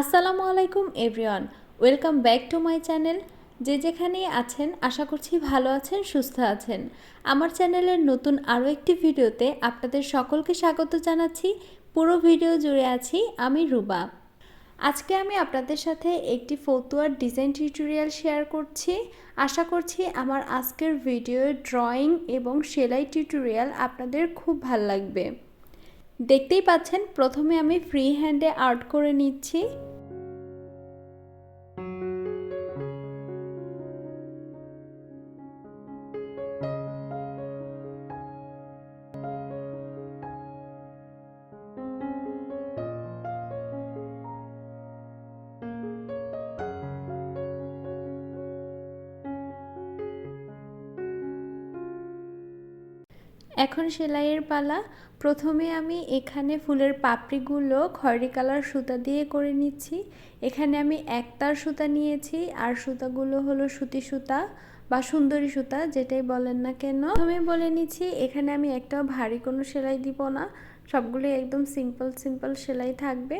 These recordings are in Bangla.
আসসালামু আলাইকুম everyone welcome back to my channel যে যেখানেই আছেন, আশা করছি ভালো আছেন, সুস্থ আছেন। আমার চ্যানেলের নতুন আরও একটি ভিডিওতে আপনাদের সকলকে স্বাগত জানাচ্ছি। পুরো ভিডিও জুড়ে আছি আমি রুবা। আজকে আমি আপনাদের সাথে একটি ফতুয়ার ডিজাইন টিউটোরিয়াল শেয়ার করছি। আশা করছি আমার আজকের ভিডিও ড্রয়িং এবং সেলাই টিউটোরিয়াল আপনাদের খুব ভালো লাগবে। দেখতেই পাচ্ছেন প্রথমে আমি ফ্রি হ্যান্ডে আর্ট করে নিচ্ছি। এখন সেলাইয়ের পালা। প্রথমে আমি এখানে ফুলের পাপড়িগুলো খয়েরি কালার সুতা দিয়ে করে নিচ্ছি। এখানে আমি একতার সুতা নিয়েছি, আর সুতাগুলো হলো সুতি সুতা বা সুন্দরী সুতা, যেটাই বলেন না কেন। প্রথমে বলে নিচ্ছি, এখানে আমি একটাও ভারী কোনো সেলাই দিব না। সবগুলো একদম সিম্পল সিম্পল সেলাই থাকবে।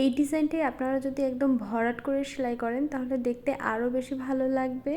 এই ডিজাইনটি আপনারা যদি একদম ভরাট করে সেলাই করেন, তাহলে দেখতে আরও বেশি ভালো লাগবে।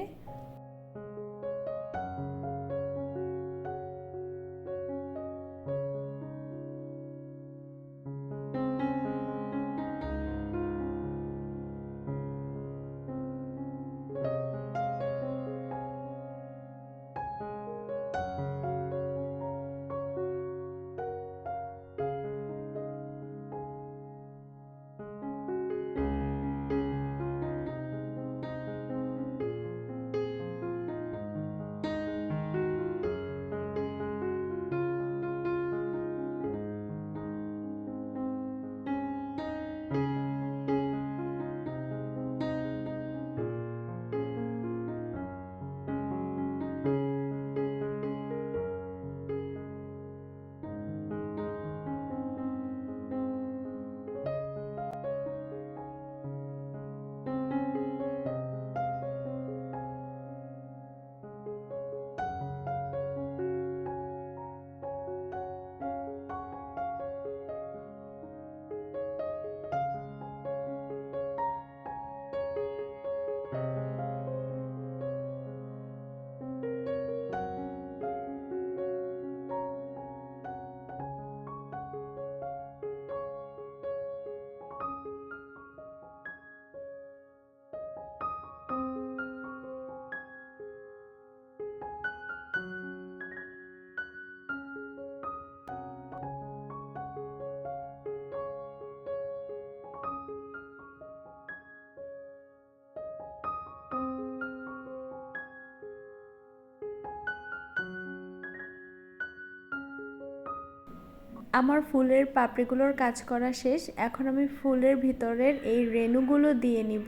আমার ফুলের পাপড়িগুলোর কাজ করা শেষ। এখন আমি ফুলের ভিতরের এই রেণুগুলো দিয়ে নিব।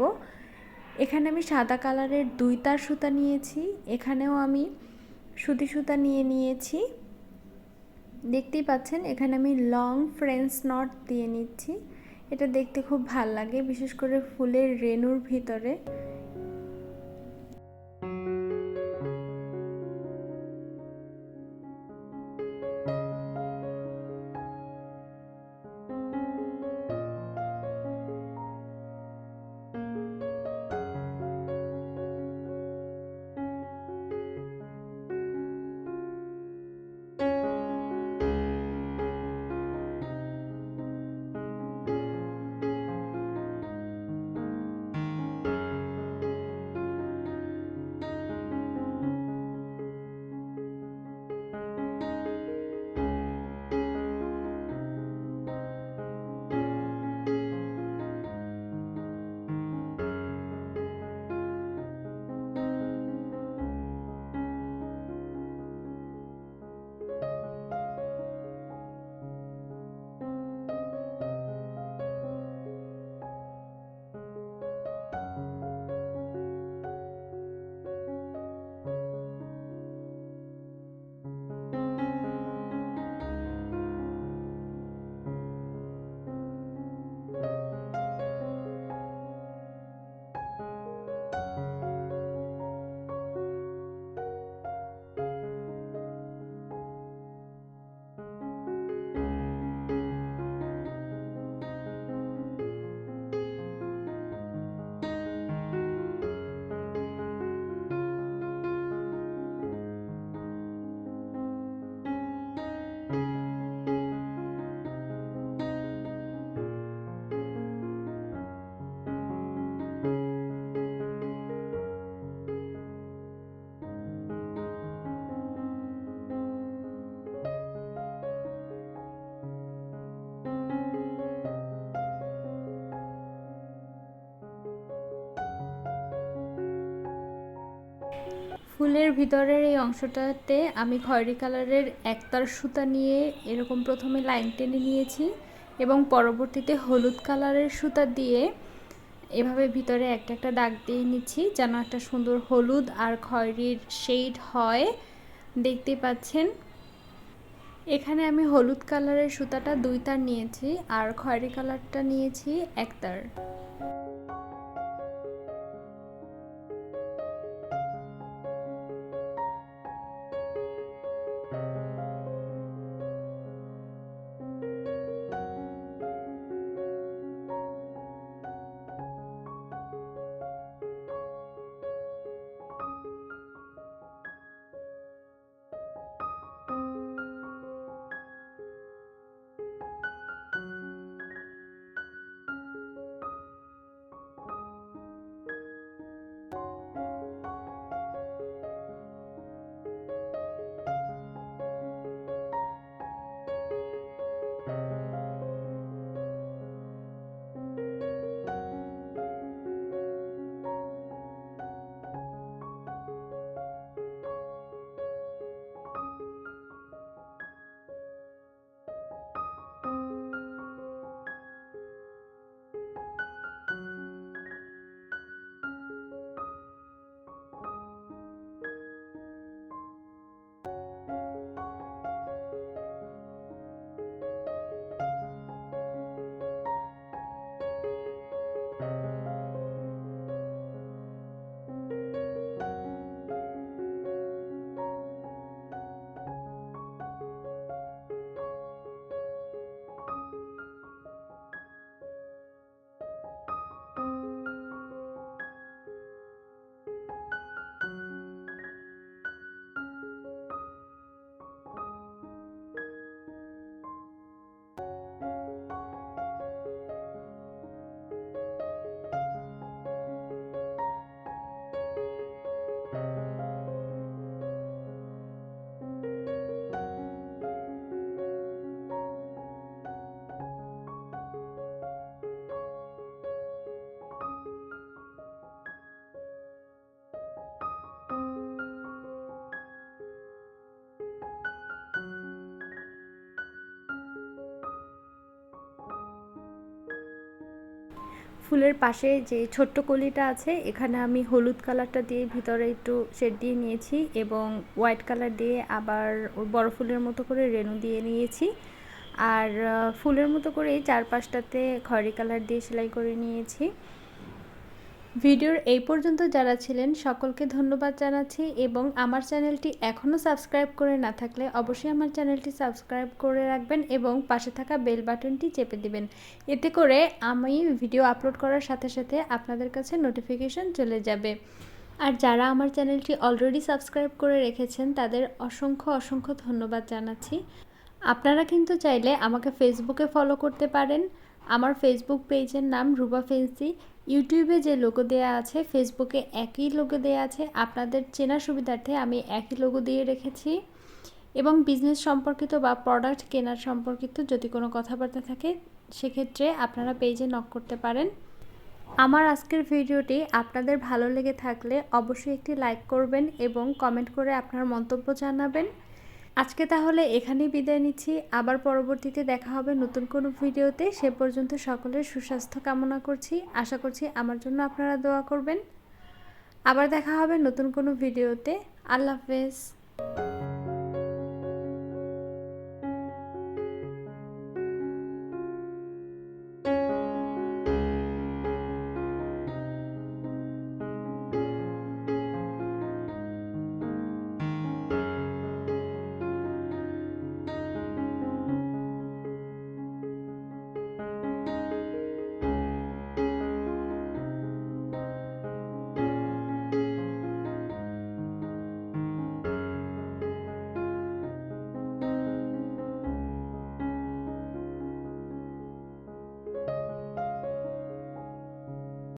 এখানে আমি সাদা কালারের দুই তার সুতা নিয়েছি। এখানেও আমি সুতি সুতা নিয়ে নিয়েছি। দেখতেই পাচ্ছেন, এখানে আমি লং ফ্রেন্স নট দিয়ে নিচ্ছি। এটা দেখতে খুব ভালো লাগে, বিশেষ করে ফুলের রেণুর ভিতরে। ফুলের ভিতরের এই অংশটাতে আমি খয়েরি কালারের একতার সুতা নিয়ে এরকম প্রথমে লাইন টেনে নিয়েছি এবং পরবর্তীতে হলুদ কালারের সুতা দিয়ে এভাবে ভিতরে একটা একটা দাগ দিয়ে নিচ্ছি যেন একটা সুন্দর হলুদ আর খয়েরির শেড হয়। দেখতে পাচ্ছেন? এখানে আমি হলুদ কালারের সুতাটা দুই তার নিয়েছি আর খয়েরি কালারটা নিয়েছি এক তার ফুলের পাশে যে ছোট্ট কলিটা আছে, এখানে আমি হলুদ কালারটা দিয়ে ভিতরে একটু শেড দিয়ে নিয়েছি এবং হোয়াইট কালার দিয়ে আবার বড় ফুলের মতো করে রেনু দিয়ে নিয়েছি। আর ফুলের মতো করে চারপাশটাতে খয়রি কালার দিয়ে সেলাই করে নিয়েছি। ভিডিওর এই পর্যন্ত যারা ছিলেন, সকলকে ধন্যবাদ জানাচ্ছি এবং আমার চ্যানেলটি এখনও সাবস্ক্রাইব করে না থাকলে অবশ্যই আমার চ্যানেলটি সাবস্ক্রাইব করে রাখবেন এবং পাশে থাকা বেল বাটনটি চেপে দিবেন। এতে করে আমি ভিডিও আপলোড করার সাথে সাথে আপনাদের কাছে নোটিফিকেশন চলে যাবে। আর যারা আমার চ্যানেলটি অলরেডি সাবস্ক্রাইব করে রেখেছেন, তাদের অসংখ্য অসংখ্য ধন্যবাদ জানাচ্ছি। আপনারা কিন্তু চাইলে আমাকে ফেসবুকে ফলো করতে পারেন। আমার ফেসবুক পেজের নাম রুবা ফেন্সি। ইউটিউবে যে লোগো দেওয়া আছে ফেসবুকে একই লোগো দেওয়া আছে। আপনাদের চেনা সুবিধার্থে আমি একই লোগো দিয়ে রেখেছি। এবং বিজনেস সম্পর্কিত বা প্রোডাক্ট কেনার সম্পর্কিত যদি কোনো কথাবার্তা থাকে, সেক্ষেত্রে আপনারা পেজে নক করতে পারেন। আমার আজকের ভিডিওটি আপনাদের ভালো লেগে থাকলে অবশ্যই একটি লাইক করবেন এবং কমেন্ট করে আপনার মন্তব্য জানাবেন। আজকে তাহলে এখানেই বিদায় নিচ্ছি। আবার পরবর্তীতে দেখা হবে নতুন কোনো ভিডিওতে। সে পর্যন্ত সকলের সুস্বাস্থ্য কামনা করছি। আশা করছি আমার জন্য আপনারা দোয়া করবেন। আবার দেখা হবে নতুন কোনো ভিডিওতে। আল্লাহ হাফেজ।